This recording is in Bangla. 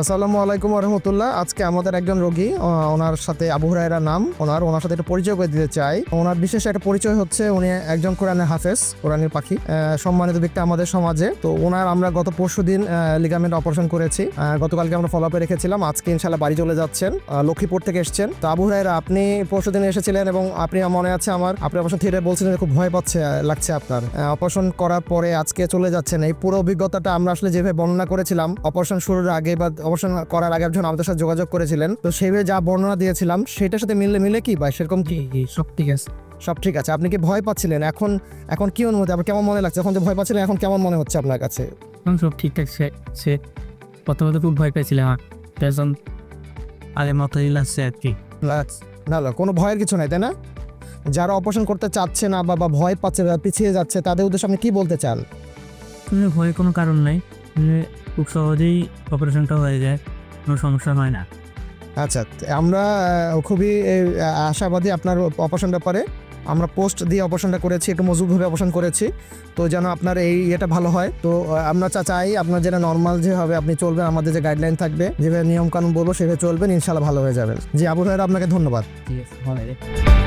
আসসালামু আলাইকুম রহমতুল্লাহ। আজকে আমাদের একজন রোগী ওনার সাথে আবু হুরায়রা নাম। ওনার ওনার সাথে একটা পরিচয় করে দিতে চাই। ওনার বিশেষ একটা পরিচয় হচ্ছে উনি একজন কোরআনের হাফেজ, কোরআনের পাখি সম্মানিত ব্যক্তি আমাদের সমাজে। তো ওনার আমরা গত পরশু দিন লিগামেন্ট অপারেশন করেছি। গতকালকে আমরা ফলো আপে রেখেছিলাম। আজকে ইনশাল্লাহ বাড়ি চলে যাচ্ছেন লক্ষ্মীপুর থেকে এসেছেন। তো আবু হুরায়রা, আপনি পরশু দিন এসেছিলেন এবং আপনি মনে আছে আমার, আপনি অপারেশন থিয়েটারে বলছিলেন খুব ভয় পাচ্ছে লাগছে আপনার। অপারেশন করার পরে আজকে চলে যাচ্ছেন। এই পুরো অভিজ্ঞতাটা আমরা আসলে যেভাবে বর্ণনা করেছিলাম অপারেশন শুরুর আগে বা অপারেশন করার আগে একজন আমাদের সাথে যোগাযোগ করেছিলেন। তো সেইভাবে যা বর্ণনা দিয়েছিলাম সেটার সাথে মিললে মিলে কি বা সেরকম কি? সব ঠিক আছে। সব ঠিক আছে। আপনি কি ভয় পাচ্ছিলেন? এখন এখন কি অনুমতি আপনার কেমন মনে লাগছে? এখন যে ভয় পাচ্ছিলেন এখন কেমন মনে হচ্ছে আপনার কাছে? এখন সব ঠিকঠাক সে সে প্রথমে তো খুব ভয় পেয়েছিলাম পেছন আগের মতোই লাগছে আর কি। না না কোনো ভয়ের কিছু নাই তাই না? যারা অপারেশন করতে চাচ্ছে না বা ভয় পাচ্ছে বা পিছিয়ে যাচ্ছে তাদের উদ্দেশ্যে আপনি কি বলতে চান? ভয়ের কোনো কারণ নাই। খুব সহজেই অপারেশনটা হয়ে যায় কোনো সমস্যা হয় না। আচ্ছা আমরা খুবই আশাবাদী আপনার অপারেশন ব্যাপারে আমরা পোস্ট দিয়ে অপারেশনটা করেছি একটু মজবুতভাবে অপারেশন করেছি। তো যেন আপনার এই ইয়েটা ভালো হয়। তো আমরা চা চাই আপনার যেটা নর্মাল যেভাবে আপনি চলবেন আমাদের যে গাইডলাইন থাকবে যেভাবে নিয়ম কানুন বলব সেভাবে চলবেন ইনশাল্লাহ ভালো হয়ে যাবেন। জি আবু ভাইয়ের আপনাকে ধন্যবাদ। ঠিক আছে ভালো